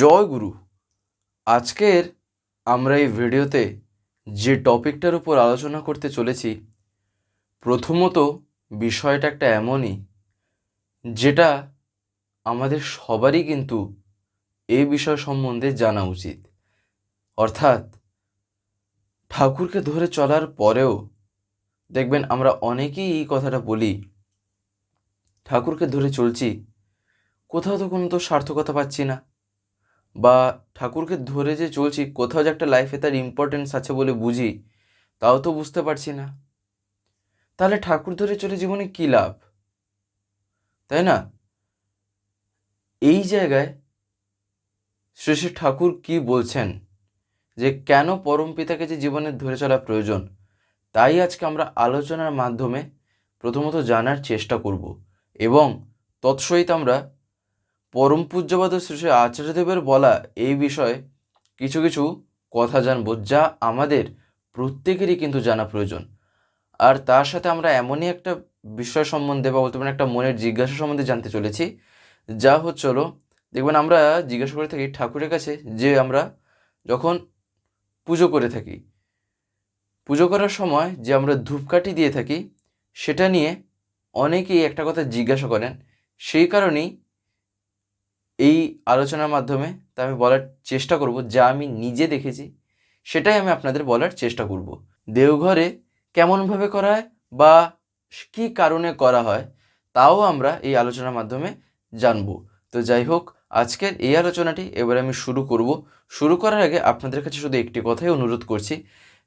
জয় গুরু। আজকের আমরা এই ভিডিওতে যে টপিকটার উপর আলোচনা করতে চলেছি, প্রথমত বিষয়টা একটা এমনই, যেটা আমাদের সবারই কিন্তু এই বিষয় সম্বন্ধে জানা উচিত। অর্থাৎ ঠাকুরকে ধরে চলার পরেও, দেখবেন আমরা অনেকেই এই কথাটা বলি, ঠাকুরকে ধরে চলছি, কোথাও তো কোনো তো সার্থকতা পাচ্ছি না। বা ঠাকুরকে ধরে যে চলছি, কোথাও যে একটা লাইফে তার ইম্পর্টেন্স আছে বলে বুঝি, তাও তো বুঝতে পারছি না। তাহলে ঠাকুর ধরে চলে জীবনে কী লাভ? তাই না? এই জায়গায় শ্রী শ্রী ঠাকুর কি বলছেন? যে কেন পরম পিতাকে যে জীবনে ধরে চলা প্রয়োজন, তাই আজকে আমরা আলোচনার মাধ্যমে প্রথমত জানার চেষ্টা করব এবং তৎসহিত আমরা পরম পূজ্যবাদ শ্রী শ্রী আচার্যদেবের বলা এই বিষয়ে কিছু কিছু কথা জানব যা আমাদের প্রত্যেকেরই কিন্তু জানা প্রয়োজন। আর তার সাথে আমরা এমনই একটা বিষয় সম্বন্ধে বা বলতে পারেন একটা মনের জিজ্ঞাসা সম্বন্ধে জানতে চলেছি, যা হচ্ছে হলো, দেখবেন আমরা জিজ্ঞাসা করে থাকি ঠাকুরের কাছে যে আমরা যখন পুজো করে থাকি, পুজো করার সময় যে আমরা ধূপকাঠি দিয়ে থাকি, সেটা নিয়ে অনেকেই একটা কথা জিজ্ঞাসা করেন। সেই কারণেই এই আলোচনার মাধ্যমে তা আমি বলার চেষ্টা করব, যা আমি নিজে দেখেছি, সেটাই আমি আপনাদের বলার চেষ্টা করব। দেওঘরে কেমনভাবে করা হয় বা কী কারণে করা হয়, তাও আমরা এই আলোচনার মাধ্যমে জানব। তো যাই হোক, আজকের এই আলোচনাটি এবার আমি শুরু করব। শুরু করার আগে আপনাদের কাছে শুধু একটি কথাই অনুরোধ করছি,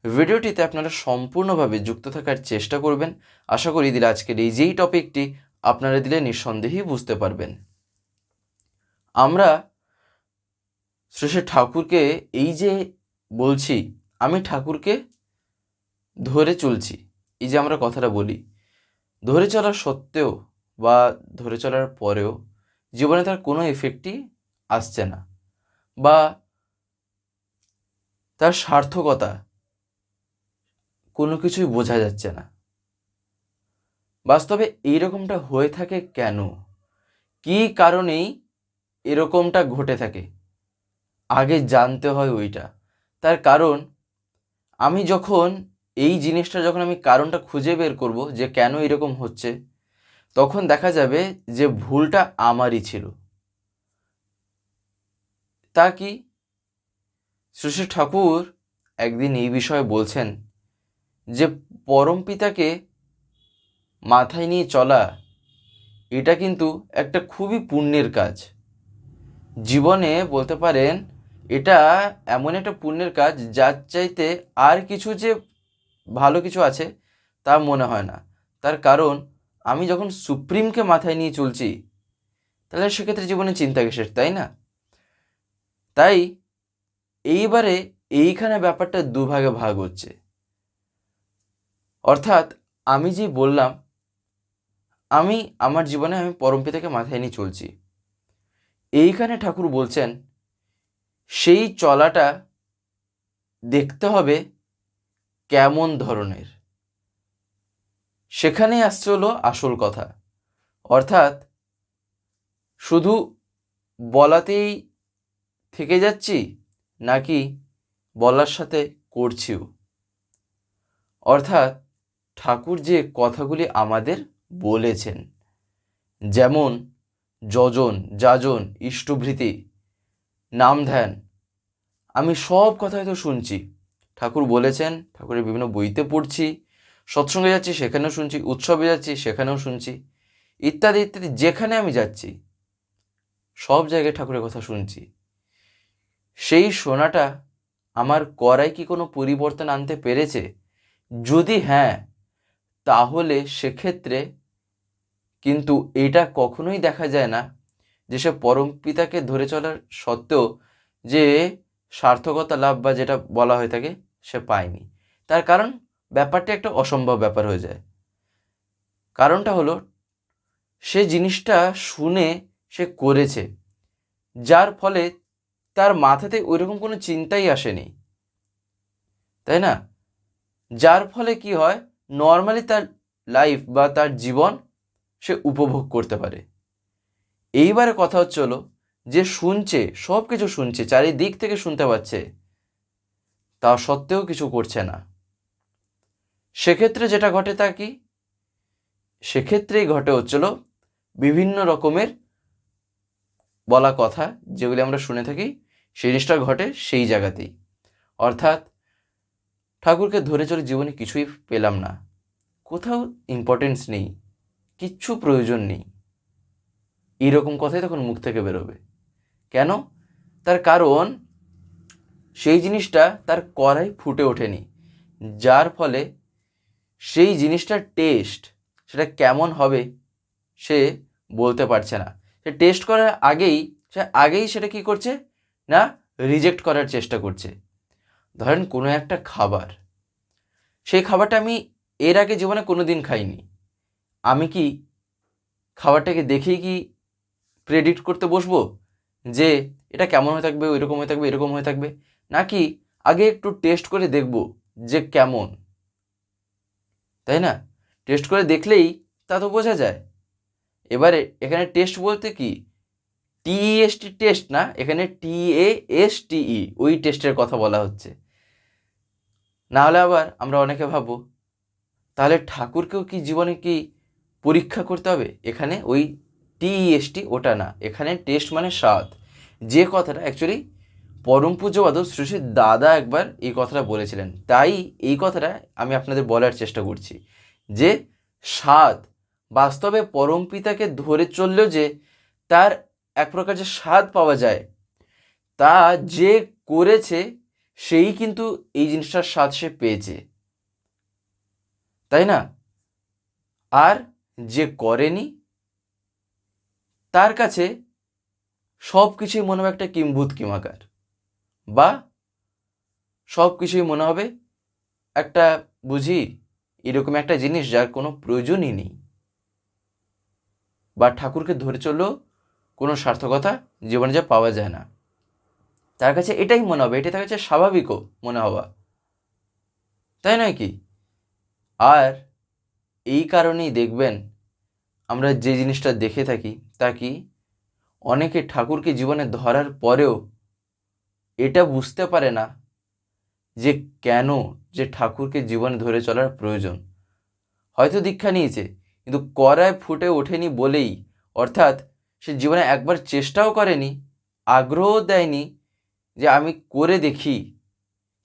ভিডিওটিতে আপনারা সম্পূর্ণভাবে যুক্ত থাকার চেষ্টা করবেন। আশা করি দিলে আজকের এই যেই টপিকটি আপনারা দিলে নিঃসন্দেহেই বুঝতে পারবেন। আমরা শ্রী ঠাকুরকে এই যে বলছি, আমি ঠাকুরকে ধরে চলছি, এই যে আমরা কথাটা বলি, ধরে চলার সত্ত্বেও বা ধরে চলার পরেও জীবনে তার কোনো এফেক্টই আসছে না বা তার সার্থকতা কোনো কিছুই বোঝা যাচ্ছে না। বাস্তবে এইরকমটা হয়ে থাকে কেন? কী কারণেই এরকমটা ঘটে থাকে। আগে জানতে হয় ওইটা। তার কারণ, আমি যখন এই জিনিসটা যখন আমি কারণটা খুঁজে বের করব যে কেন এরকম হচ্ছে, তখন দেখা যাবে যে ভুলটা আমারই ছিল। তা কি? শ্রী ঠাকুর একদিন এই বিষয়ে বলছেন যে পরম পিতাকে মাথায় নিয়ে চলা, এটা কিন্তু একটা খুবই পুণ্যের কাজ। জীবনে বলতে পারেন, এটা এমন একটা পুণ্যের কাজ যার চাইতে আর কিছু যে ভালো কিছু আছে তা মনে হয় না। তার কারণ, আমি যখন সুপ্রিমকে মাথায় নিয়ে চলছি, তাহলে সেক্ষেত্রে জীবনে চিন্তা কিসের, তাই না? তাই এইবারে এইখানে ব্যাপারটা দুভাগে ভাগ হচ্ছে। অর্থাৎ আমি যে বললাম, আমি, আমার জীবনে আমি পরমপিতাকে মাথায় নিয়ে চলছি। এইখানে ঠাকুর বলছেন, সেই চলাটা দেখতে হবে কেমন ধরনের। সেখানেই আসছে হলো আসল কথা। অর্থাৎ শুধু বলাতেই থেকে যাচ্ছি, নাকি বলার সাথে করছিও। অর্থাৎ ঠাকুর যে কথাগুলি আমাদের বলেছেন, যেমন যজন, যাজন, ইষ্টভৃতি, নাম ধ্যান। আমি সব কথাই তো শুনছি। ঠাকুর বলেছেন, ঠাকুরের বিভিন্ন বইতে পড়ছি, সৎসঙ্গে যাচ্ছি, সেখানেও শুনছি, উৎসবে যাচ্ছি, সেখানেও শুনছি, ইত্যাদি ইত্যাদি, যেখানে আমি যাচ্ছি, সব জায়গায় ঠাকুরের কথা শুনছি। সেই শোনাটা আমার করায় কি কোনো পরিবর্তন আনতে পেরেছে? যদি হ্যাঁ তাহলে সেক্ষেত্রে কিন্তু এটা কখনোই দেখা যায় না যে সে পরম পিতাকে ধরে চলার সত্ত্বেও যে সার্থকতা লাভ বা যেটা বলা হয়ে থাকে সে পায়নি। তার কারণ ব্যাপারটা একটা অসম্ভব ব্যাপার হয়ে যায়। কারণটা হলো সে জিনিসটা শুনে সে করেছে, যার ফলে তার মাথাতে ওইরকম কোনো চিন্তাই আসেনি। তাই না? যার ফলে কি হয়? নর্মালি তার লাইফ বা তার জীবন সে উপভোগ করতে পারে। এইবারে কথা হচ্ছে হলো যে শুনছে, সব কিছু শুনছে, চারিদিক থেকে শুনতে পাচ্ছে, তা সত্ত্বেও কিছু করছে না। সেক্ষেত্রে যেটা ঘটে তা কি? সেক্ষেত্রেই ঘটে হচ্ছিল বিভিন্ন রকমের বলা কথা, যেগুলি আমরা শুনে থাকি, সেই জিনিসটা ঘটে সেই জায়গাতেই। অর্থাৎ ঠাকুরকে ধরে চলে জীবনে কিছুই পেলাম না। কোথাও ইম্পর্টেন্স নেই। কিচ্ছু প্রয়োজন নেই। এইরকম কথাই তখন মুখ থেকে বেরোবে। কেন? তার কারণ, সেই জিনিসটা তার করাই ফুটে ওঠেনি। যার ফলে সেই জিনিসটার টেস্ট, সেটা কেমন হবে সে বলতে পারছে না। সে টেস্ট করার আগেই, সে আগেই সেটা কি করছে না রিজেক্ট করার চেষ্টা করছে। ধরেন কোনো একটা খাবার, সেই খাবারটা আমি এর আগে জীবনে কোনো দিন খাইনি। আমি কি খাবারটাকে দেখেই কি প্রেডিক্ট করতে বসবো যে এটা কেমন হয়ে থাকবে, ওইরকম হয়ে থাকবে, এরকম হয়ে থাকবে? নাকি আগে একটু টেস্ট করে দেখব যে কেমন? তাই না? টেস্ট করে দেখলেই তা তো বোঝা যায়। এবারে এখানে টেস্ট বলতে কি? টিএসটি টেস্ট না, এখানে টি এ এস টিই ওই টেস্টের কথা বলা হচ্ছে। নাহলে আবার আমরা অনেকে ভাববো, তাহলে ঠাকুরকেও কি জীবনে কি পরীক্ষা করতে হবে। এখানে ওই টিএসটি ওটা না। এখানে টেস্ট মানে স্বাদ। যে কথাটা অ্যাকচুয়ালি পরম পূজ্যবাদ শ্রী শ্রী দাদা একবার এই কথাটা বলেছিলেন। তাই এই কথাটা আমি আপনাদের বলার চেষ্টা করছি যে স্বাদ বাস্তবে পরম পিতাকে ধরে চললেও যে তার এক প্রকার যে স্বাদ পাওয়া যায়, তা যে করেছে সেই কিন্তু এই জিনিসটার স্বাদ সে পেয়েছে। তাই না? আর যে করেনি, তার কাছে সব কিছুই মনে হবে একটা কিম্ভূত কিমাকার বা সব কিছুই মনে হবে একটা, বুঝি, এরকম একটা জিনিস যার কোনো প্রয়োজনই নেই। বা ঠাকুরকে ধরে চললেও কোনো সার্থকতা জীবনে যা পাওয়া যায় না। তার কাছে এটাই মনে হবে, এটাই তার কাছে স্বাভাবিকও মনে হওয়া। তাই নয় কি? আর এই কারণেই দেখবেন আমরা যে জিনিসটা দেখে থাকি তা কি অনেকে ঠাকুরকে জীবনে ধরার পরেও এটা বুঝতে পারে না যে কেন যে ঠাকুরকে জীবনে ধরে চলার প্রয়োজন। হয়তো দীক্ষা নিয়েছে, কিন্তু করায় ফুটে ওঠেনি বলেই, অর্থাৎ সে জীবনে একবার চেষ্টাও করেনি আগ্রহ দেয়নি যে আমি করে দেখি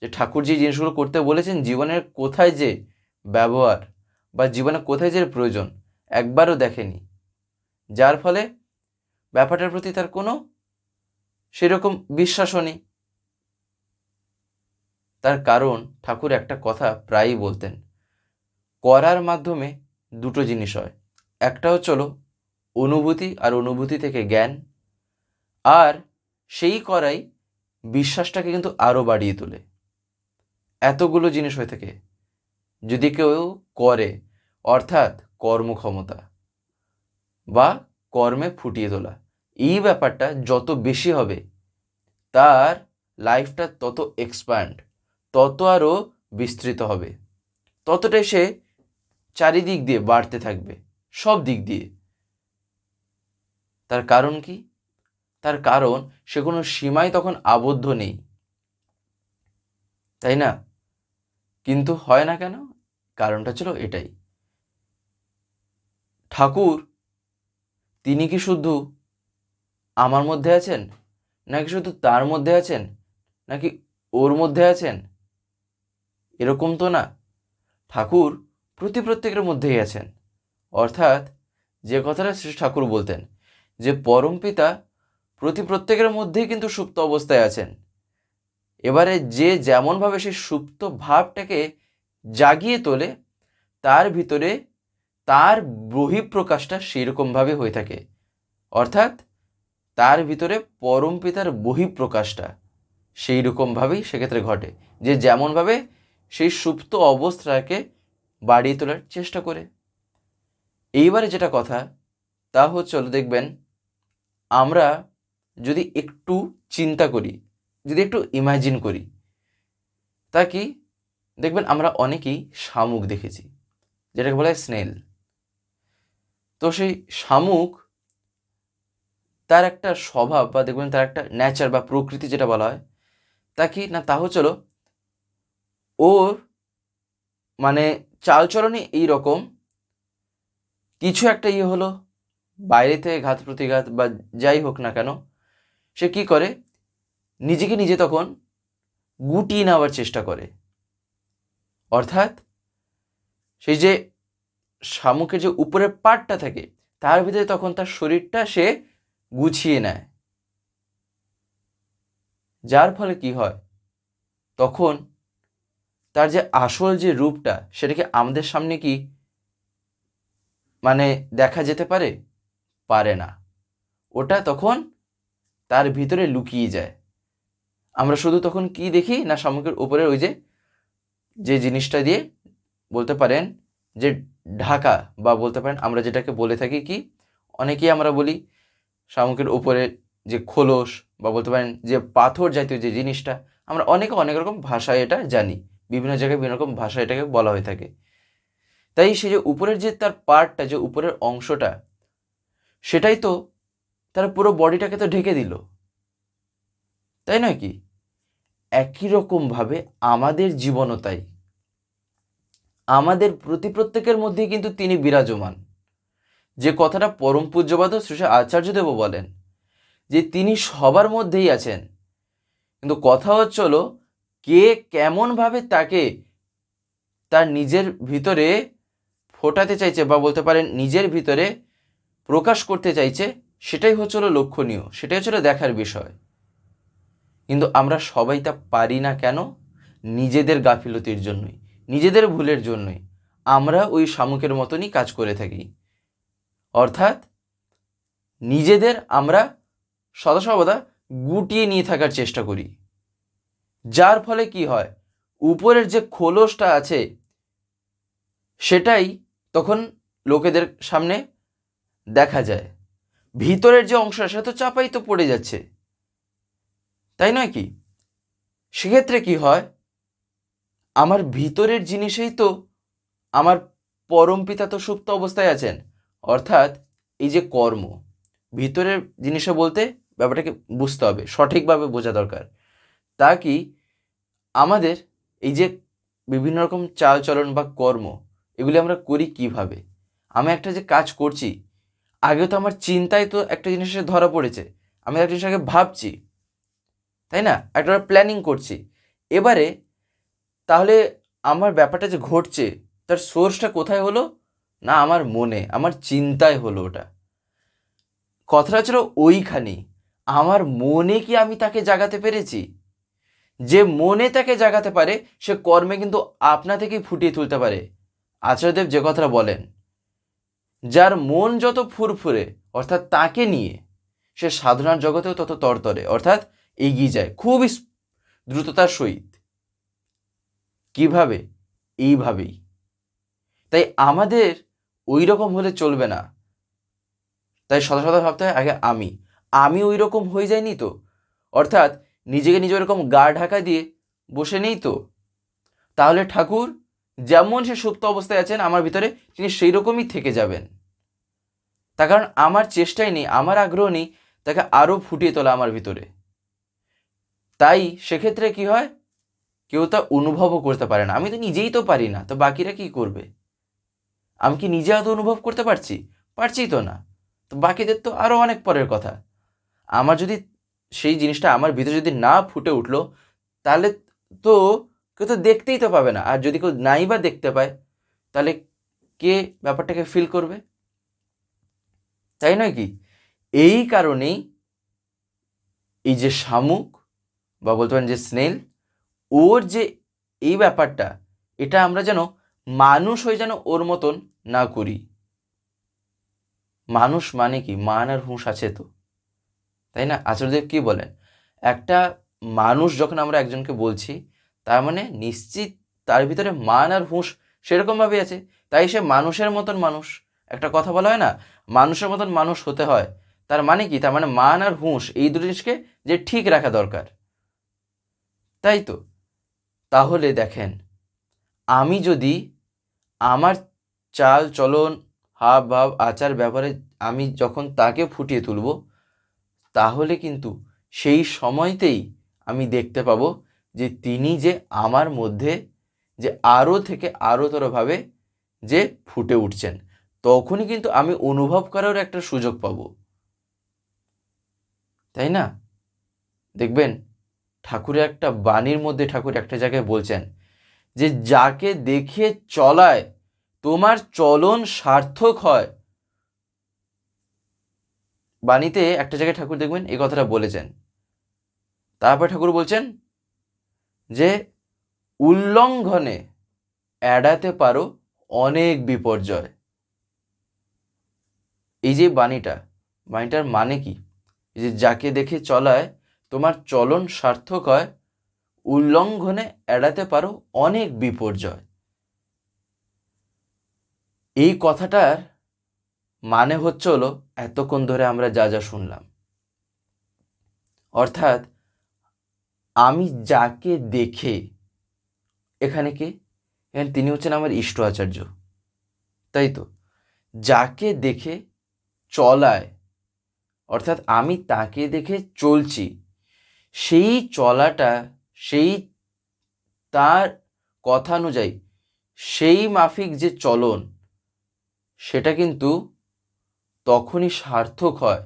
যে ঠাকুর যে জিনিসগুলো করতে বলেছেন জীবনের কোথায় যে ব্যবহার। বা জীবনে কোথায় যে প্রয়োজন, একবারও দেখেনি। যার ফলে ব্যাপারটার প্রতি তার কোনো সেরকম বিশ্বাসও নেই। তার কারণ ঠাকুর একটা কথা প্রায়ই বলতেন, করার মাধ্যমে দুটো জিনিস হয়। একটা হচ্ছে হলো অনুভূতি আর অনুভূতি থেকে জ্ঞান, আর সেই করাই বিশ্বাসটাকে কিন্তু আরও বাড়িয়ে তোলে। এতগুলো জিনিস হয়ে থাকে। যদি কেউ করে, অর্থাৎ কর্মক্ষমতা, বা কর্মে ফুটিয়ে তোলা, এই ব্যাপারটা যত বেশি হবে, তার লাইফটা তত এক্সপ্যান্ড তত আরও বিস্তৃত হবে। ততটাই সে চারিদিক দিয়ে বাড়তে থাকবে, সব দিক দিয়ে। তার কারণ কি? তার কারণ, সে কোনো সীমায় তখন আবদ্ধ নেই। তাই না? কিন্তু হয় না কেন? কারণটা ছিল এটাই। ঠাকুর, তিনি কি শুধু আমার মধ্যে আছেন? নাকি শুধু তার মধ্যে আছেন? নাকি ওর মধ্যে আছেন? এরকম তো না। ঠাকুর প্রতি প্রত্যেকের মধ্যেই আছেন। অর্থাৎ যে কথাটা শ্রী ঠাকুর বলতেন, যে পরম পিতা প্রতি প্রত্যেকের মধ্যেই কিন্তু সুপ্ত অবস্থায় আছেন। এবারে যে যেমনভাবে সেই সুপ্ত ভাবটাকে জাগিয়ে তোলে, তার ভিতরে তার বহিঃপ্রকাশটা সেরকমভাবে হয়ে থাকে। অর্থাৎ তার ভিতরে পরম পিতার বহিঃপ্রকাশটা সেই রকমভাবেই সেক্ষেত্রে ঘটে। যে যেমনভাবে সেই সুপ্ত অবস্থাকে বাড়িয়ে তোলার চেষ্টা করে। এইবারে যেটা কথা, তা হচ্ছে দেখবেন, আমরা যদি একটু চিন্তা করি, যদি একটু ইমাজিন করি, তা কি দেখবেন আমরা অনেকেই শামুক দেখেছি, যেটাকে বলা হয় স্নেল। তো সেই শামুক তার একটা স্বভাব বা দেখবেন তার একটা নেচার বা প্রকৃতি যেটা বলা হয়, তা কি না তা হচ্ছিল ওর মানে চালচলনই এই রকম। কিছু একটা ইয়ে হলো, বাইরে থেকে ঘাত প্রতিঘাত বা যাই হোক না কেন, সে কি করে? নিজেকে নিজে তখন গুটিয়ে নেওয়ার চেষ্টা করে। অর্থাৎ সেই যে শামুকের যে উপরের পাটটা থাকে, তার ভিতরে তখন তার শরীরটা সে গুছিয়ে নেয়। যার ফলে কি হয়? তখন তার যে আসল যে রূপটা, সেটাকে আমাদের সামনে কি মানে দেখা যেতে পারে? পারে না। ওটা তখন তার ভিতরে লুকিয়ে যায়। আমরা শুধু তখন কি দেখি না শামুকের উপরে ওই যে যে জিনিসটা দিয়ে বলতে পারেন যে ঢাকা বা বলতে পারেন আমরা যেটাকে বলে থাকি কি, অনেকেই আমরা বলি শামুকের উপরে যে খোলস বা বলতে পারেন যে পাথর জাতীয় যে জিনিসটা, আমরা অনেকে অনেক রকম ভাষায় এটা জানি। বিভিন্ন জায়গায় বিভিন্ন রকম ভাষায় এটাকে বলা হয়ে থাকে। তাই সে যে উপরের যে তার পার্টটা, যে উপরের অংশটা, সেটাই তো তার পুরো বডিটাকে তো ঢেকে দিল। তাই নয় কি? একই রকমভাবে আমাদের জীবনও তাই। আমাদের প্রতি প্রত্যেকের মধ্যেই কিন্তু তিনি বিরাজমান। যে কথাটা পরম পূজ্যবাদ শ্রী আচার্যদেব বলেন, যে তিনি সবার মধ্যেই আছেন। কিন্তু কথা হচ্ছে হলো, কে কেমনভাবে তাকে তার নিজের ভিতরে ফোটাতে চাইছে বা বলতে পারেন নিজের ভিতরে প্রকাশ করতে চাইছে, সেটাই হচ্ছে হলো লক্ষণীয়, সেটাই হচ্ছে হলো দেখার বিষয়। কিন্তু আমরা সবাই তা পারি না কেন? নিজেদের গাফিলতির জন্যই, নিজেদের ভুলের জন্যই আমরা ওই শামুকের মতনই কাজ করে থাকি। অর্থাৎ নিজেদের আমরা সদা সর্বদা গুটিয়ে নিয়ে থাকার চেষ্টা করি। যার ফলে কি হয়? উপরের যে খোলসটা আছে, সেটাই তখন লোকেদের সামনে দেখা যায়। ভিতরের যে অংশ সেটা তো চাপাই তো পড়ে যাচ্ছে। তাই নয় কি? সেক্ষেত্রে কি হয়? আমার ভিতরের জিনিসেই তো আমার পরম পিতা তো সুপ্ত অবস্থায় আছেন। অর্থাৎ এই যে কর্ম, ভিতরের জিনিসে বলতে ব্যাপারটাকে বুঝতে হবে, সঠিকভাবে বোঝা দরকার। তা কি? আমাদের এই যে বিভিন্ন রকম চালচলন বা কর্ম, এগুলি আমরা করি কীভাবে? আমি একটা যে কাজ করছি আগে তো আমার চিন্তায় তো একটা জিনিসের ধরা পড়েছে। আমি একটা জিনিস আগে ভাবছি তাই না? একটা প্ল্যানিং করছি। এবারে তাহলে আমার ব্যাপারটা যে ঘটছে, তার সোর্সটা কোথায় হলো? না আমার মনে, আমার চিন্তায় হলো ওটা। কথাটা ছিল ওইখানেই আমার মনে কি আমি তাকে জাগাতে পেরেছি? যে মনে তাকে জাগাতে পারে, সে কর্মে কিন্তু আপনা থেকেই ফুটিয়ে তুলতে পারে। আচার্যদেব যে কথাটা বলেন, যার মন যত ফুরফুরে, অর্থাৎ তাকে নিয়ে, সে সাধনার জগতেও তত তরতরে। অর্থাৎ এগিয়ে যায়। খুবই দ্রুততার সহিত। কীভাবে? এইভাবেই। তাই আমাদের ওই রকম হলে চলবে না। তাই সদা সদা ভাবতে হয়, আগে আমি। আমি ওই রকম হয়ে যাইনি তো? অর্থাৎ নিজেকে নিজে ওরকম গা ঢাকা দিয়ে বসে নেই তো? তাহলে ঠাকুর, যেমন সে সুপ্ত অবস্থায় আছেন, আমার ভিতরে তিনি সেই রকমই থেকে যাবেন। তার কারণ আমার চেষ্টাই নেই, আমার আগ্রহ নেই, তাকে আরও ফুটিয়ে তোলা আমার ভিতরে। তাই সেক্ষেত্রে কি হয়? কেউ তা অনুভবও করতে পারে না। আমি তো নিজেই তো পারি না, তো বাকিরা কি করবে? আমি কি নিজে আদৌ অনুভব করতে পারছি? পারছি তো না। তো বাকিদের তো আরও অনেক পরের কথা। আমার যদি সেই জিনিসটা আমার ভিতরে যদি না ফুটে উঠল, তাহলে তো কেউ তো দেখতেই তো পাবে না। আর যদি কেউ নাই বা দেখতে পায়, তাহলে কে ব্যাপারটাকে ফিল করবে? তাই নয় কি? এই কারণেই এই যে শামুক বা বলতে পারেন যে স্নেল, ওর যে এই ব্যাপারটা, এটা আমরা যেন মানুষ হয়ে যেন ওর মতন না করি। মানুষ মানে কি? মান আর হুঁশ আছে তো। তাই না? আচার্যদেব কি বলেন? একটা মানুষ যখন আমরা একজনকে বলছি, তার মানে নিশ্চিত তার ভিতরে মান আর হুঁশ সেরকমভাবেই আছে। তাই সে মানুষের মতন মানুষ। একটা কথা বলা হয় না? মানুষের মতন মানুষ হতে হয়। তার মানে কি? তার মানে মান আর হুঁশ, এই দুটো জিনিসকে যে ঠিক রাখা দরকার। তাই তো? তাহলে দেখেন, আমি যদি আমার চাল চলন, হাব ভাব, আচার ব্যাপারে আমি যখন তাকে ফুটিয়ে তুলব, তাহলে কিন্তু সেই সময়তেই আমি দেখতে পাবো যে তিনি যে আমার মধ্যে যে আরও থেকে আরোতরভাবে যে ফুটে উঠছেন, তখনই কিন্তু আমি অনুভব করার একটা সুযোগ পাব। তাই না? দেখবেন ঠাকুরের একটা বাণীর মধ্যে ঠাকুর একটা জায়গায় বলছেন যে, যাকে দেখে চলায়, তোমার চলন সার্থক হয়। বাণীতে একটা জায়গায় ঠাকুর দেখবেন, এই কথাটা বলেছেন। তারপর ঠাকুর বলছেন যে, উল্লঙ্ঘনে এড়াতে পারো অনেক বিপর্যয়। এই যে বাণীটা, বাণীটার মানে কি? যে, যাকে দেখে চলায় তোমার চলন সার্থক হয়, উল্লঙ্ঘনে এড়াতে পারো অনেক বিপর্যয়। এই কথাটার মানে হচ্ছে হলো, এতক্ষণ ধরে আমরা যা যা শুনলাম। অর্থাৎ, আমি যাকে দেখে, এখানে কে? এখানে তিনি হচ্ছেন আমার ইষ্ট আচার্য। তাই তো? যাকে দেখে চলায়, অর্থাৎ আমি তাকে দেখে চলছি সেই চলাটা, সেই তার কথা অনুযায়ী সেই মাফিক যে চলন, সেটা কিন্তু তখনই সার্থক হয়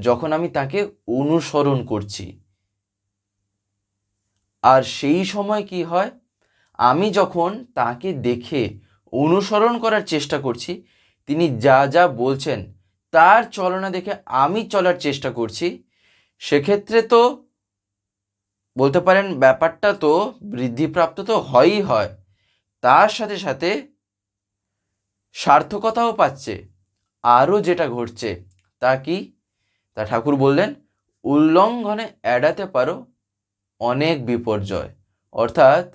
যখন আমি তাকে অনুসরণ করছি। আর সেই সময় কি হয়? আমি যখন তাকে দেখে অনুসরণ করার চেষ্টা করছি, তিনি যা যা বলছেন, তার চলনা দেখে আমি চলার চেষ্টা করছি, সেক্ষেত্রে তো বলতে পারেন ব্যাপারটা তো বৃদ্ধিপ্রাপ্ত তো হয়ই হয়। তার সাথে সাথে সার্থকতাও পাচ্ছে। আরও যেটা ঘটছে তা কি? তা ঠাকুর বললেন, উল্লঙ্ঘনে এড়াতে পারো অনেক বিপর্যয়। অর্থাৎ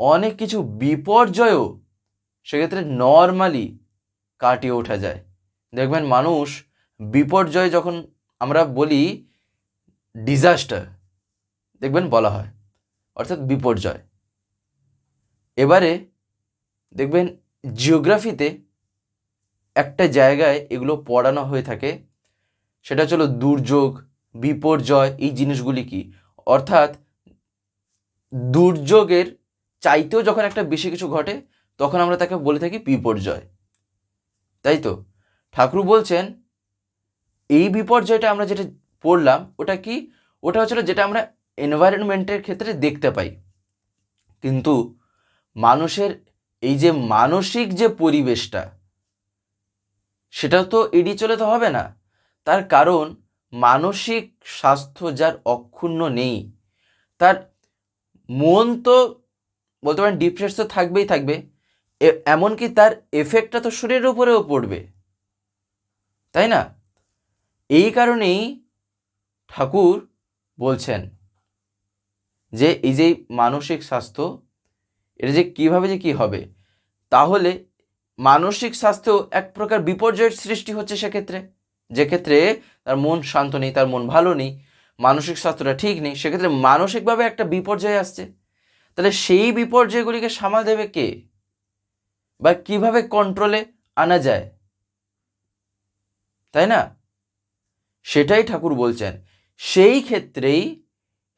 অনেক কিছু বিপর্যয়ও সেক্ষেত্রে নর্মালি কাটিয়ে ওঠা যায়। দেখবেন মানুষ বিপর্যয় যখন আমরা বলি ডিজাস্টার দেখবেন বলা হয়, অর্থাৎ বিপর্যয়। এবারে দেখবেন জিওগ্রাফিতে একটা জায়গায় এগুলো পড়ানো হয়ে থাকে, সেটা হচ্ছিল দুর্যোগ, বিপর্যয়, এই জিনিসগুলি কি? অর্থাৎ দুর্যোগের চাইতেও যখন একটা বেশি কিছু ঘটে, তখন আমরা তাকে বলে থাকি বিপর্যয়। তাই তো? ঠাকুর বলছেন, এই বিপর্যয়টা আমরা যেটা পড়লাম, ওটা কি? ওটা হচ্ছিল যেটা আমরা এনভায়রনমেন্টের ক্ষেত্রে দেখতে পাই। কিন্তু মানুষের এই যে মানসিক যে পরিবেশটা সেটা তো এড়িয়ে চলে তো হবে না। তার কারণ মানসিক স্বাস্থ্য যার অক্ষুণ্ণ নেই, তার মন তো বলতে পারেন ডিপ্রেস তো থাকবেই থাকবে এমনকি তার এফেক্টটা তো শরীরের উপরেও পড়বে। তাই না? এই কারণেই ঠাকুর বলছেন যে এই যে মানসিক স্বাস্থ্য, এটা যে কীভাবে যে কী হবে? তাহলে মানসিক স্বাস্থ্য এক প্রকার বিপর্যয়ের সৃষ্টি হচ্ছে সেক্ষেত্রে। যে ক্ষেত্রে তার মন শান্ত নেই, তার মন ভালো নেই, মানসিক স্বাস্থ্যটা ঠিক নেই, সেক্ষেত্রে মানসিকভাবে একটা বিপর্যয় আসছে। তাহলে সেই বিপর্যয়গুলিকে সামাল দেবে কে? বা কীভাবে কন্ট্রোলে আনা যায়? তাই না? সেটাই ঠাকুর বলছেন। সেই ক্ষেত্রেই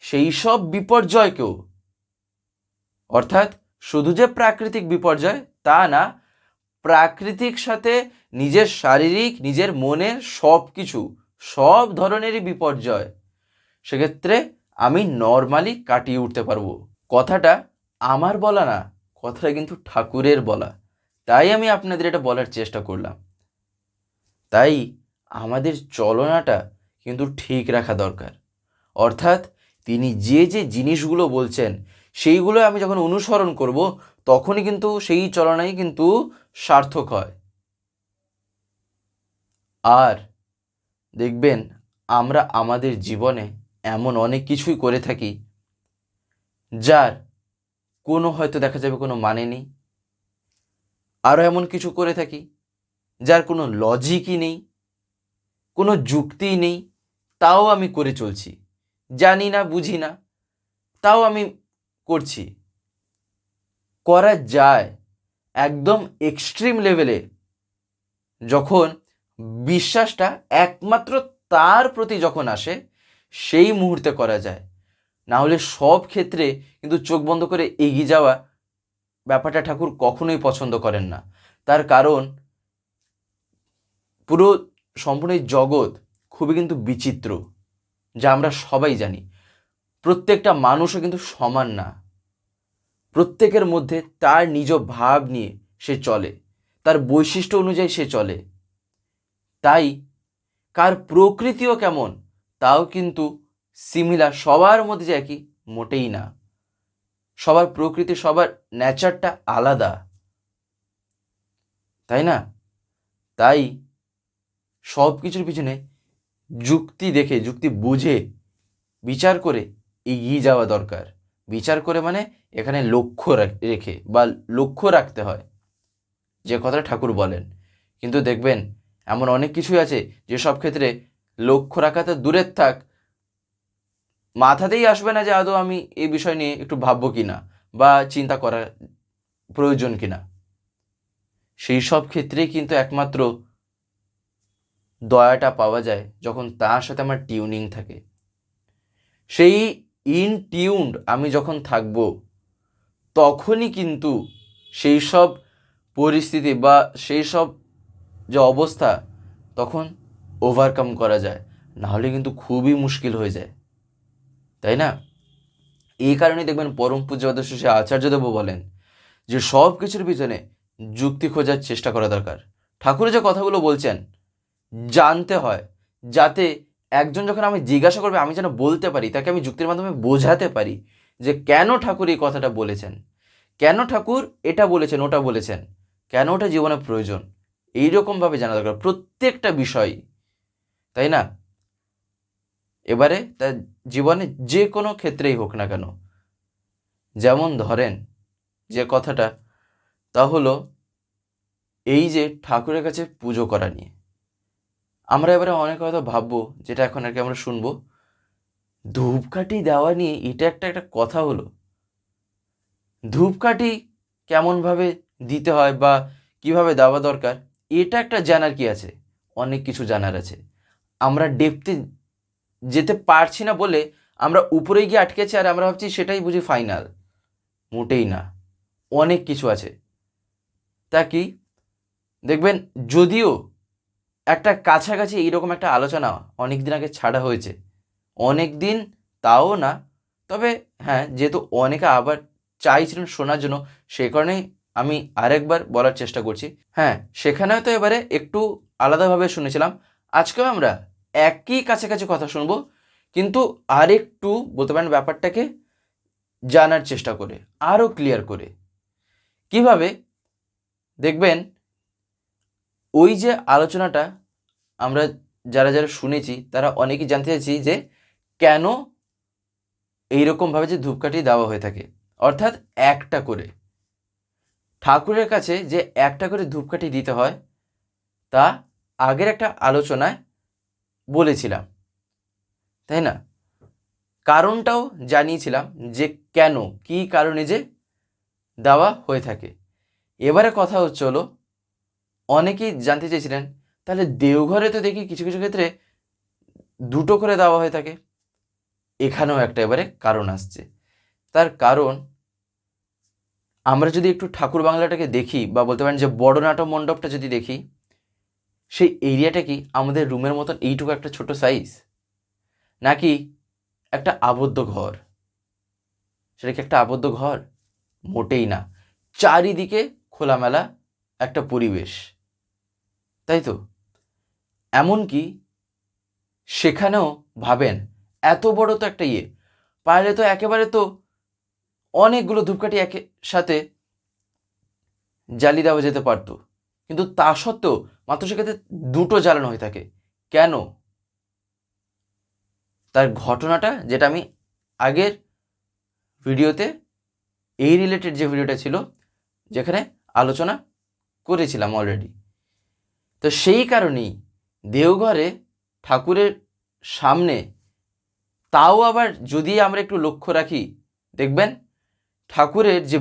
সেই সব বিপর্যয়কেও অর্থাৎ শুধু যে প্রাকৃতিক বিপর্যয়, তা না, প্রাকৃতিক সাথে নিজের শারীরিক, নিজের মনের সব কিছু সব ধরনেরই বিপর্যয়, সেক্ষেত্রে আমি নর্মালি কাটিয়ে উঠতে পারব। কথাটা আমার বলা না, কথাটা কিন্তু ঠাকুরের বলা। তাই আমি আপনাদের এটা বলার চেষ্টা করলাম। তাই আমাদের চলনাটা কিন্তু ঠিক রাখা দরকার। অর্থাৎ তিনি যে যে জিনিসগুলো বলছেন, সেইগুলো আমি যখন অনুসরণ করব, তখনই কিন্তু সেই চলনাই কিন্তু সার্থক হয়। আর দেখবেন, আমরা আমাদের জীবনে এমন অনেক কিছুই করে থাকি, যার কোনো হয়তো দেখা যাবে কোনো মানে নেই। আরও এমন কিছু করে থাকি, যার কোনো লজিকই নেই, কোনো যুক্তিই নেই, তাও আমি করে চলছি। জানি না, বুঝি না। তাও আমি করছি। করা যায় একদম এক্সট্রিম লেভেলে যখন বিশ্বাসটা একমাত্র তার প্রতি যখন আসে, সেই মুহূর্তে করা যায়। না হলে সব ক্ষেত্রে কিন্তু চোখ বন্ধ করে এগিয়ে যাওয়া ব্যাপারটা ঠাকুর কখনোই পছন্দ করেন না। তার কারণ, পুরো সম্পূর্ণ জগৎ খুবই কিন্তু বিচিত্র। যা আমরা সবাই জানি। প্রত্যেকটা মানুষও কিন্তু সমান না। প্রত্যেকের মধ্যে তার নিজ ভাব নিয়ে সে চলে, তার বৈশিষ্ট্য অনুযায়ী সে চলে। তাই কার প্রকৃতিও কেমন, তাও কিন্তু সিমিলার, সবার মধ্যে যে একই, মোটেই না। সবার প্রকৃতি, সবার নেচারটা আলাদা। তাই না? তাই সব কিছুর পিছনে যুক্তি দেখে, যুক্তি বুঝে, বিচার করে এগিয়ে যাওয়া দরকার। বিচার করে মানে এখানে লক্ষ্য রাখ- বা লক্ষ্য রাখতে হয়। যে কথাটা ঠাকুর বলেন। কিন্তু দেখবেন, এমন অনেক কিছুই আছে যেসব ক্ষেত্রে লক্ষ্য রাখাতে দূরের থাক। মাথাতেই আসবে না যে আদৌ আমি এই বিষয় নিয়ে একটু ভাববো কি না বা চিন্তা করার প্রয়োজন কি না সেই সব ক্ষেত্রেই কিন্তু একমাত্র দয়াটা পাওয়া যায় যখন তার সাথে আমার টিউনিং থাকে। সেই ইন টিউনড আমি যখন থাকব, তখনই কিন্তু সেই সব পরিস্থিতি বা সেই সব যে অবস্থা তখন ওভারকাম করা যায়। নাহলে কিন্তু খুবই মুশকিল হয়ে যায়। তাই না? এই কারণে দেখবেন পরম পূজ্যবাদ শ্রী আচার্যদেব বলেন যে সব কিছুর পিছনে যুক্তি খোঁজার চেষ্টা করা দরকার। ঠাকুর যে কথাগুলো বলছেন জানতে হয়, যাতে একজন যখন আমি জিজ্ঞাসা করবে, আমি যেন বলতে পারি, তাকে আমি যুক্তির মাধ্যমে বোঝাতে পারি যে কেন ঠাকুর এই কথাটা বলেছেন? কেন ঠাকুর এটা বলেছেন, ওটা বলেছেন? কেন ওটা জীবনে প্রয়োজন? এইরকমভাবে জানা দরকার প্রত্যেকটা বিষয়। তাই না? এবারে তার জীবনে যে কোনো ক্ষেত্রেই হোক না কেন, যেমন ধরেন যে কথাটা, তা হলো এই যে ঠাকুরের কাছে পুজো করা নিয়ে। আমরা এবারে অনেক কথা ভাববো, যেটা এখন আর কি আমরা শুনব। ধূপকাঠি দেওয়া নিয়ে এটা একটা একটা কথা হলো। ধূপকাঠি কেমনভাবে দিতে হয় বা কীভাবে দেওয়া দরকার, এটা একটা জানার কি আছে? অনেক কিছু জানার আছে। আমরা ডেপতে যেতে পারছি না বলে আমরা উপরে গিয়ে আটকেছি আর আমরা ভাবছি সেটাই বুঝি ফাইনাল মোটেই না। অনেক কিছু আছে। তা কি? দেখবেন, যদিও একটা কাছাকাছি এইরকম একটা আলোচনা অনেক দিন আগে ছাড়া হয়েছে। অনেক দিন তাও না, তবে হ্যাঁ যেহেতু অনেকে আবার চাইছিলেন শোনার জন্য সেই কারণেই আমি আরেকবার বলার চেষ্টা করছি। হ্যাঁ সেখানেও তো এবারে একটু আলাদাভাবে শুনেছিলাম। আজকেও আমরা একই কাছাকাছি কথা শুনব, কিন্তু আরেকটু বলতে পারেন ব্যাপারটাকে জানার চেষ্টা করে আরও ক্লিয়ার করে। কীভাবে? দেখবেন ওই যে আলোচনাটা আমরা যারা যারা শুনেছি, তারা অনেকেই জানতে চাইছি যে কেন এইরকমভাবে যে ধূপকাঠি দেওয়া হয়ে থাকে। অর্থাৎ একটা করে। ঠাকুরের কাছে যে একটা করে ধূপকাঠি দিতে হয়, তা আগের একটা আলোচনায় বলেছিলাম। তাই না? কারণটাও জানিয়েছিলাম যে কেন, কী কারণে যে দেওয়া হয়ে থাকে। এবারে কথা হচ্ছে হলো অনেকেই জানতে চেয়েছিলেন, তাহলে দেওঘরে তো দেখি কিছু কিছু ক্ষেত্রে দুটো করে দেওয়া হয়ে থাকে। এখানেও একটা এবারে কারণ আসছে। তার কারণ, আমরা যদি একটু ঠাকুর বাংলাটাকে দেখি বা বলতে পারেন যে বড় নাটক মণ্ডপটা যদি দেখি, সেই এরিয়াটা কি আমাদের রুমের মতন এইটুকু একটা ছোট সাইজ নাকি একটা আবদ্ধ ঘর? সেটা কি একটা আবদ্ধ ঘর? মোটেই না। চারিদিকে খোলামেলা একটা পরিবেশ। তাই তো? এমনকি সেখানেও ভাবেন, এত বড় তো একটা ইয়ে। পারলে তো একেবারে তো অনেকগুলো ধূপকাঠি একে সাথে জ্বালিয়ে দেওয়া যেতে পারতো। কিন্তু তা সত্ত্বেও মাত্র সেক্ষেত্রে দুটো জ্বালানো হয়ে থাকে। কেন? তার ঘটনাটা, যেটা আমি আগের ভিডিওতে, এই রিলেটেড যে ভিডিওটা ছিল, যেখানে আলোচনা করেছিলাম অলরেডি তো সেই কারণেই দেওঘরে ঠাকুরের সামনে, তাও আবার যদি আমরা একটু লক্ষ্য রাখি, দেখবেন ঠাকুরের যে,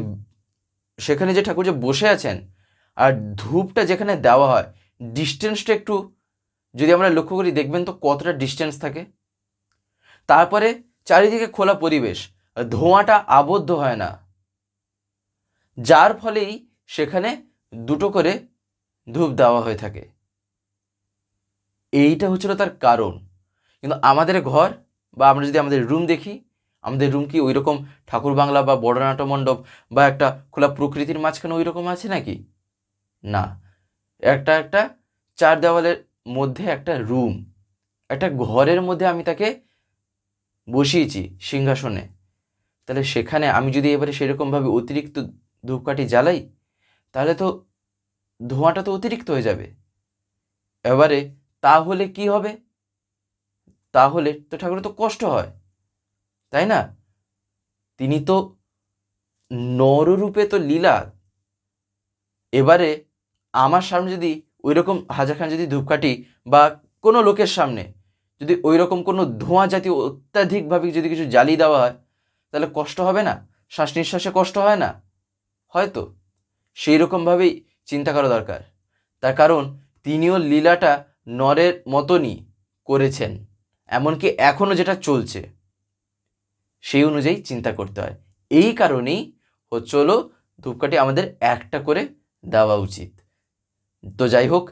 সেখানে যে ঠাকুর যে বসে আছেন আর ধূপটা যেখানে দেওয়া হয় ডিস্টেন্সটা একটু যদি আমরা লক্ষ্য করি, দেখবেন তো কতটা ডিস্টেন্স থাকে। তারপরে চারিদিকে খোলা পরিবেশ, ধোঁয়াটা আবদ্ধ হয় না। যার ফলেই সেখানে দুটো করে ধূপ দেওয়া হয়ে থাকে। এইটা হচ্ছিল তার কারণ। কিন্তু আমাদের ঘর বা আমরা যদি আমাদের রুম দেখি, আমাদের রুম কি ওই রকম ঠাকুর বাংলা বা বড় নাট্য মণ্ডপ বা একটা খোলা প্রকৃতির মাঝখানে ওই রকম আছে নাকি? না। একটা একটা চার দেওয়ালের মধ্যে একটা রুম। একটা ঘরের মধ্যে আমি তাকে বসিয়েছি সিংহাসনে। তাহলে সেখানে আমি যদি এবারে সেরকমভাবে অতিরিক্ত ধূপকাঠি জ্বালাই, তাহলে তো ধোঁয়াটা তো অতিরিক্ত হয়ে যাবে। এবারে তাহলে কি হবে? তাহলে তো ঠাকুরের তো কষ্ট হয়, তাই না? তিনি তো নররূপে তো লীলা। এবারে আমার সামনে যদি ওই রকম হাজারখান যদি ধূপকাঠি বা কোনো লোকের সামনে যদি ওই রকম কোনো ধোঁয়া জাতীয় অত্যাধিকভাবে যদি কিছু জ্বালিয়ে দেওয়া হয়, তাহলে কষ্ট হবে না? শ্বাস নিঃশ্বাসে কষ্ট হয় না? হয়তো। সেই রকমভাবেই চিন্তা করা দরকার। তার কারণ, তিনিও লীলাটা নরের মতনই করেছেন, এমনকি এখনও যেটা চলছে, সেই অনুযায়ী চিন্তা করতে হয়। এই কারণেই হচ্ছে হলো ধূপকাঠি আমাদের একটা করে দেওয়া উচিত। তো যাই হোক